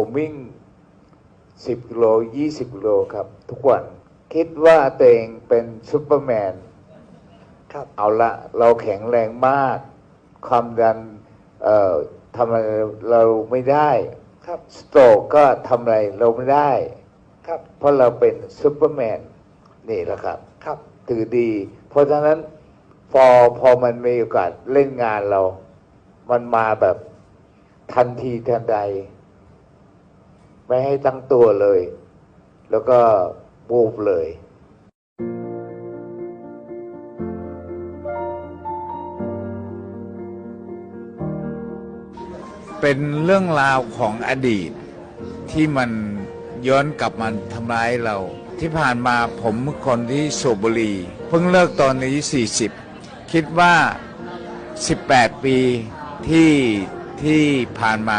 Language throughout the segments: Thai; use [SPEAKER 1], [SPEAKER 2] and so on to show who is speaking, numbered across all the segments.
[SPEAKER 1] ผมวิ่ง 10กิโล20กิโลครับ ทุกวันคิดว่าตัวเองเป็นซูเปอร์แมน
[SPEAKER 2] ครับ
[SPEAKER 1] เอาละเราแข็งแรงมาก ความดันเอ่อทำอะไรเราไม่ได้
[SPEAKER 2] ครับ
[SPEAKER 1] สโตรกก็ทำอะไรเราไม่ได้
[SPEAKER 2] ครับ
[SPEAKER 1] เพราะเราเป็นซูเปอร์แมนนี่แหละครับ
[SPEAKER 2] ครับ
[SPEAKER 1] ถือดี เพราะฉะนั้นพอพอมันมีโอกาสเล่นงานเรา มันมาแบบทันทีทันใด ไม่ให้ตั้งตัวเลย แล้วก็บูบเลย
[SPEAKER 3] เป็นเรื่องราวของอดีต ที่มันย้อนกลับมาทำร้ายเรา ที่ผ่านมาผมคนที่สูบบุหรี่เพิ่งเลิกตอนนี้ 40 คิดว่า 18 ปีที่ที่ผ่านมา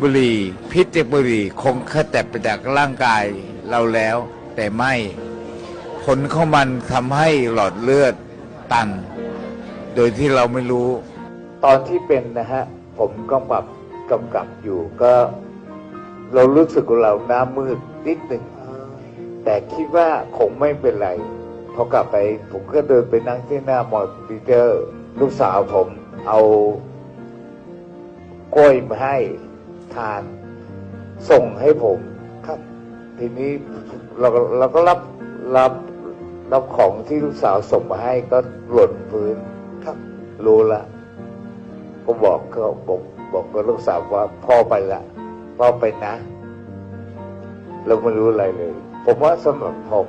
[SPEAKER 3] บุหรี่พิษจากบุหรี่คงแค่แต่ไปจากร่างกายเราแล้ว แต่ไม่ผลของมันทำให้หลอดเลือดตัน โดยที่เราไม่รู้
[SPEAKER 1] ตอนที่เป็นนะฮะ ผมกำกับกำกับอยู่ก็ เรารู้สึกว่าเราหน้ามืดนิดหนึ่งแต่คิดว่าคงไม่เป็นไรพอกลับไป ผมก็เดินไปนั่งที่หน้ามอนิเตอร์ ลูกสาวผมเอากล้วยมาให้ ทาน ส่งให้ผม
[SPEAKER 2] ครับ
[SPEAKER 1] ทีนี้เราก็เราก็รับรับรับของที่ลูกสาวส่งมาให้ก็หล่นพื้น
[SPEAKER 2] ครับ
[SPEAKER 1] รู้ละก็บอกเขาบอกบอกกับลูกสาวว่าพ่อไปละพ่อไปนะ เราไม่รู้อะไรเลย ผมว่าสำหรับผม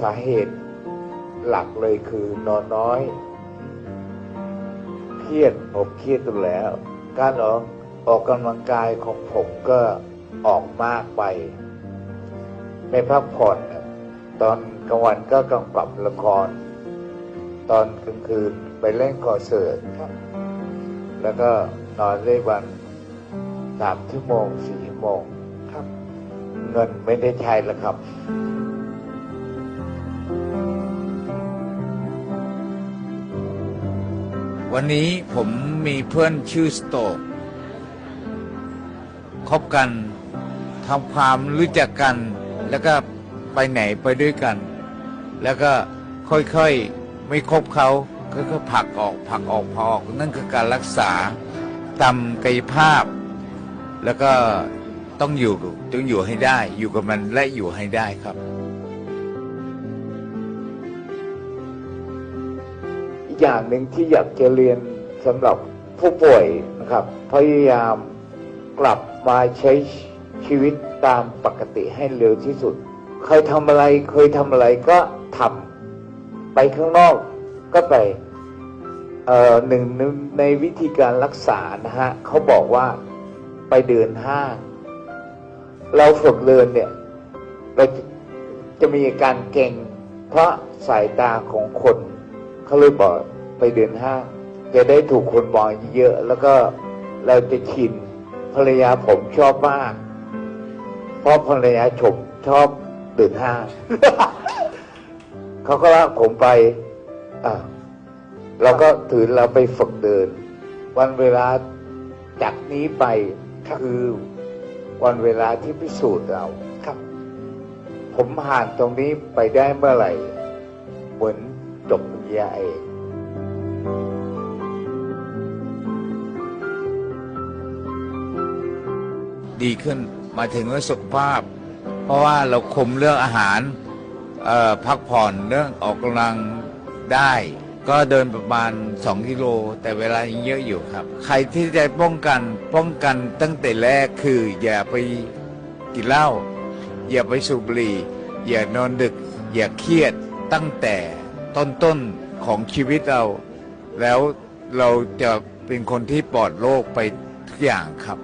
[SPEAKER 1] สาเหตุหลักเลยคือนอนน้อย เครียดผมเครียดตัวแล้ว การออก ออกกำลังกายของผมก็ออกมากไป ไม่พักผ่อน ตอนกลางวันก็กำกับละคร ตอนกลางคืนไปเล่นคอนเสิร์ตแล้วก็นอนได้วันสามชั่วโมงสี่ชั่วโมง
[SPEAKER 2] ครับ
[SPEAKER 1] เงินไม่ได้ใช้แล้วครับ
[SPEAKER 3] วันนี้ผมมีเพื่อนชื่อสโตก คบกันทำความรู้จักกัน แล้วก็ไปไหนไปด้วยกัน แล้วก็ค่อยๆไม่คบเขาก็ก็ผลักออกผลักออกพอออกนั่นคือการรักษาตามกายภาพ แล้วก็ต้องอยู่ต้องอยู่ให้ได้ อยู่กับมันและอยู่ให้ได้ครับ
[SPEAKER 1] อีกอย่างหนึ่งที่อยากจะเรียนสำหรับผู้ป่วยนะครับพยายาม กลับมาใช้ชีวิตตามปกติให้เร็วที่สุด เคยทำอะไรเคยทำอะไรก็ทำไปข้างนอกก็ไปหนึ่งในวิธีการรักษานะฮะเขาบอกว่าไปเดินห้าง เราฝึกเดินเนี่ยเราจะจะมีอาการเก่ง เพราะสายตาของคนเขาเลยบอกไปเดินห้าง จะได้ถูกคนมองเยอะแล้วก็เราจะชิน ภรรยาผมชอบมาก เพราะภรรยาชมชอบเดินห้าง เขาก็ลากผมไปอะเราก็ถือเราไปฝึกเดิน วันเวลาจากนี้ไปคือวันเวลาที่พิสูจน์เรา
[SPEAKER 2] ครับ
[SPEAKER 1] ผมผ่านตรงนี้ไปได้เมื่อไหร่ เหมือนจบปริญญาเอก
[SPEAKER 3] ดีขึ้นมาถึงเรื่องสุขภาพ เพราะว่าเราคุมเรื่องอาหารพักผ่อนเรื่องออกกำลังได้ ก็เดินประมาณ 2 กิโล แต่เวลายังเยอะอยู่ครับ ใครที่จะป้องกันป้องกันตั้งแต่แรกคือ อย่าไปกินเหล้าอย่าไปสูบบุหรี่ อย่านอนดึก อย่าเครียดตั้งแต่ต้นๆของชีวิตเรา แล้วเราจะเป็นคนที่ปลอดโรคไปทุกอย่างครับ